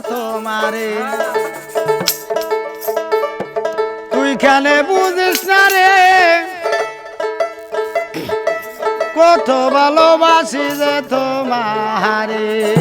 তোমারে। তুই কেন বুঝিস না রে? কত ভালোবাসি যে তোমারে।